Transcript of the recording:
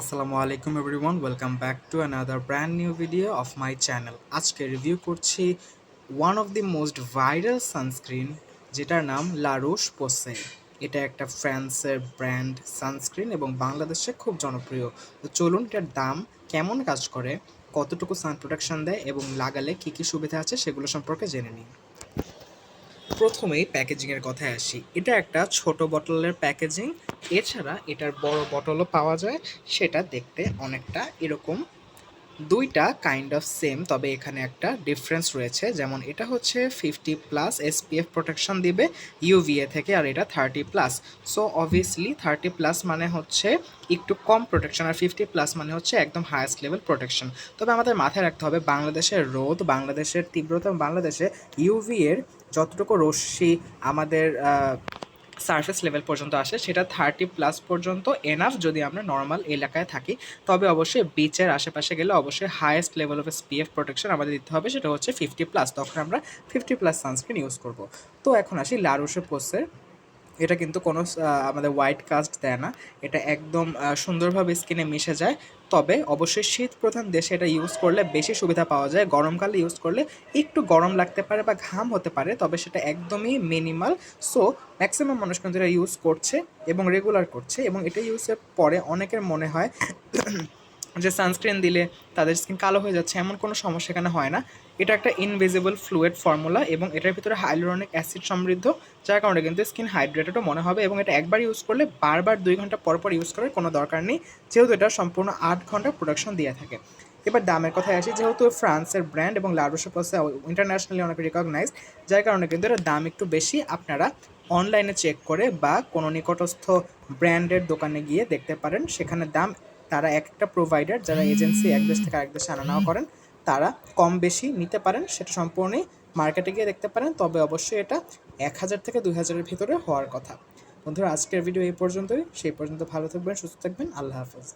আসসালামু আলাইকুম everyone welcome back to another brand new video of my channel আজকে review করছি one of the most viral sunscreen যেটার নাম লারুশ পোসে এটা একটা ফ্রান্সের ব্র্যান্ড সানস্ক্রিন এবং বাংলাদেশে খুব জনপ্রিয়। তো চলুন এটার দাম কেমন কাজ করে, কতটুকু সান প্রোটেকশন দেয় এবং লাগালে কী কী সুবিধা আছে সেগুলো সম্পর্কে জেনে নিই। প্রথমেই প্যাকেজিংয়ের কথায় আসি। এটা একটা ছোট বটলের প্যাকেজিং এছাড়া এটার বড় বটলও পাওয়া যায়, সেটা দেখতে অনেকটা এরকম দুইটা কাইন্ড অফ সেম তবে এখানে একটা ডিফারেন্স রয়েছে। যেমন এটা হচ্ছে ফিফটি প্লাস এসপিএফ প্রোটেকশন দিবে ইউভিএ থেকে, আর এটা thirty plus so obviously thirty plus মানে হচ্ছে একটু কম প্রোটেকশন আর ফিফটি প্লাস মানে হচ্ছে একদম হায়েস্ট লেভেল প্রোটেকশন তবে আমাদের মাথায় রাখতে হবে বাংলাদেশের রোদ, বাংলাদেশের তীব্রতা বাংলাদেশে ইউভি এর যতটুকু রশ্মি আমাদের সারফেস লেভেল পর্যন্ত আসে, সেটা থার্টি প্লাস পর্যন্ত এনাফ যদি আমরা নর্মাল এলাকায় থাকি। তবে অবশ্যই বিচের আশেপাশে গেলে অবশ্যই highest level of SPF protection আমাদের দিতে হবে, সেটা হচ্ছে ফিফটি প্লাস তখন আমরা ফিফটি প্লাস সানস্ক্রিন ইউজ করব। তো এখন আসি লারুসে পোসের এটা কিন্তু কোনো আমাদের হোয়াইট কাস্ট দেয় না। এটা একদম সুন্দরভাবে স্কিনে মিশে যায়। তবে অবশ্যই শীত প্রধান দেশে এটা ইউজ করলে বেশি সুবিধা পাওয়া যায়। গরমকালে ইউজ করলে একটু গরম লাগতে পারে বা ঘাম হতে পারে, তবে সেটা একদমই মিনিমাল সো ম্যাক্সিমাম মানুষ কিন্তু এটা ইউজ করছে এবং রেগুলার করছে এবং এটা ইউজের পরে অনেকের মনে হয় যে সানস্ক্রিন দিলে তাদের স্কিন কালো হয়ে যাচ্ছে, এমন কোনো সমস্যা এখানে হয় না। এটা একটা ইনভিজিবল ফ্লুয়েড ফর্মুলা এবং এটার ভিতরে হাইলোরনিক অ্যাসিড সমৃদ্ধ, যার কারণে কিন্তু স্কিন হাইড্রেটেডও মনে হবে এবং এটা একবার ইউজ করলে বারবার দুই ঘণ্টা পর পর ইউজ করার কোনো দরকার নেই, যেহেতু এটা সম্পূর্ণ আট ঘণ্টা প্রোডাকশন দিয়ে থাকে। এবার দামের কথায় আসি, যেহেতু ফ্রান্সের ব্র্যান্ড এবং লারোসে পসে ইন্টারন্যাশনালি অনেক রিকগনাইজড যার কারণে কিন্তু এটার দাম একটু বেশি। আপনারা অনলাইনে চেক করে বা কোনো নিকটস্থ ব্র্যান্ডের দোকানে গিয়ে দেখতে পারেন, সেখানে দাম তারা এক একটা প্রোভাইডার যারা এজেন্সি এক দেশ থেকে আরেক দেশে আনা নেওয়া করেন, তারা কম বেশি নিতে পারেন, সেটা সম্পূর্ণই মার্কেটে গিয়ে দেখতে পারেন। তবে অবশ্যই এটা এক হাজার থেকে দুই হাজারের ভিতরে হওয়ার কথা। বন্ধুরা, আজকের ভিডিও এই পর্যন্তই। সেই পর্যন্ত ভালো থাকবেন, সুস্থ থাকবেন। আল্লাহ হাফেজ।